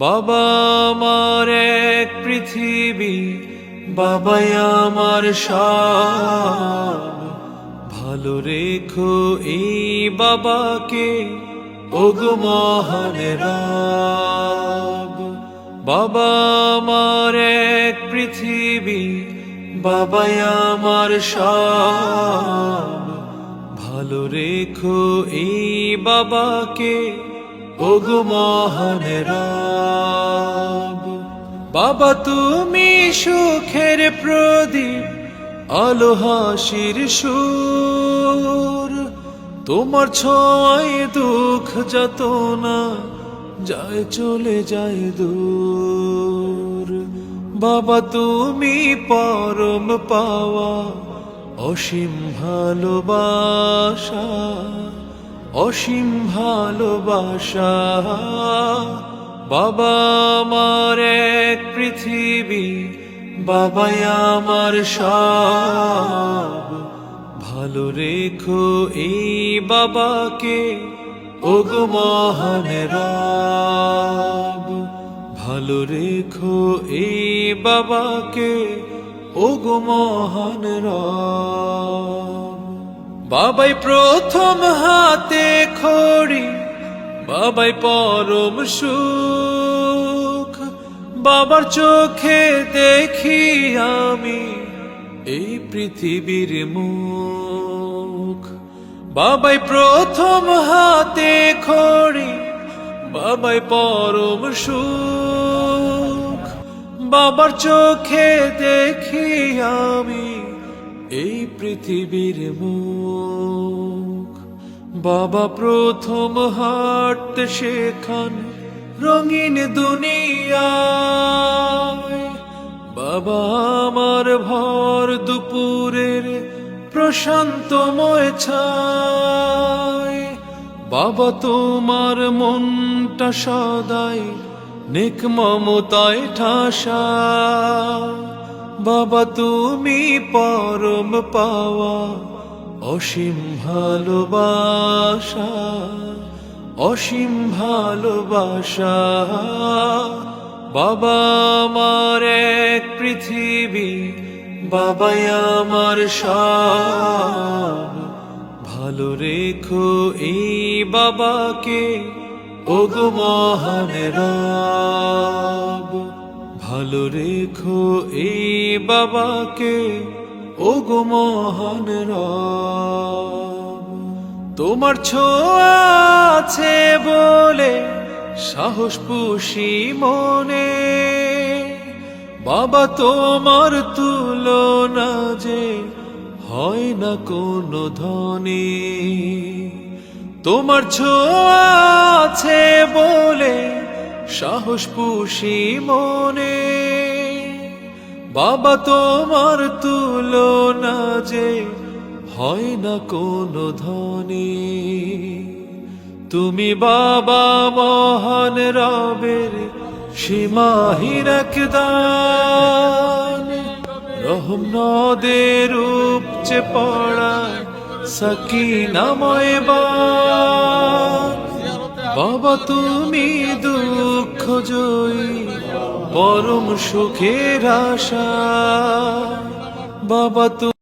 বাবা আমার এক পৃথিবী, বাবাই আমার ভালো রেখো এই বাবাকে ওগো মহান রব। বাবা আমার এক পৃথিবী, বাবাই আমার ভালো রেখো এই বাবাকে ওগো মহান বাবা তুমি সুখের প্রদীপ আলো হাসির সুর। তোমার ছয় দুঃখ যত না যায় চলে যায় দূর। বাবা তুমি পরম পাওয়া, অসীম ভালোবাসা। অসীম ভালোবাসা। বাবা আমার এক পৃথিবী, বাবাই আমার সব। ভালো রেখো এই বাবাকে, ওগো মহান রব। ভালো রেখো এই বাবাকে, ওগো মহান রব। বাবাই প্রথম হাতে খড়ি, বাবাই পরম সুখ। বাবার চোখে দেখি আমি এই পৃথিবীর মুখ। বাবাই প্রথম হাতে খড়ি, বাবাই পরম সুখ। বাবার চোখে দেখি আমি এই পৃথিবীর মুখ। বাবা প্রথম হাঁটতে শেখান রঙিন দুনিয়া বাবা আমার ভর দুপুরের প্রশান্তময় ছায়। বাবা তোমার মনটা সদাই নেক মমতায় ঠাসা। বাবা তুমি পরম পাওয়া, অসীম ভালোবাসা অসীম ভালোবাসা। বাবা আমার এক পৃথিবী, বাবাই আমার সব। ভালো রেখো এই বাবাকে, ওগো মহান রব। ভালো রেখো এই বাবাকে। ওগো মহান রব, তোমার ছোঁয়া আছে বলে সাহস পুষি মনে। বাবা, তোমার তুলনা যে হয় না কোনো ধনে। তোমার ছোঁয়া আছে বলে সাহস পুষি মনে। বাবা তোমার তুলনা যে হয় না কোনো ধনে তুমি বাবা মহান রবের সীমাহীন একদান রহম নদের উপচে পড়া সকিনাময় বান বাবা তুমি দুঃখ জয়ী পরম সুখের আশা। বাবা তুমি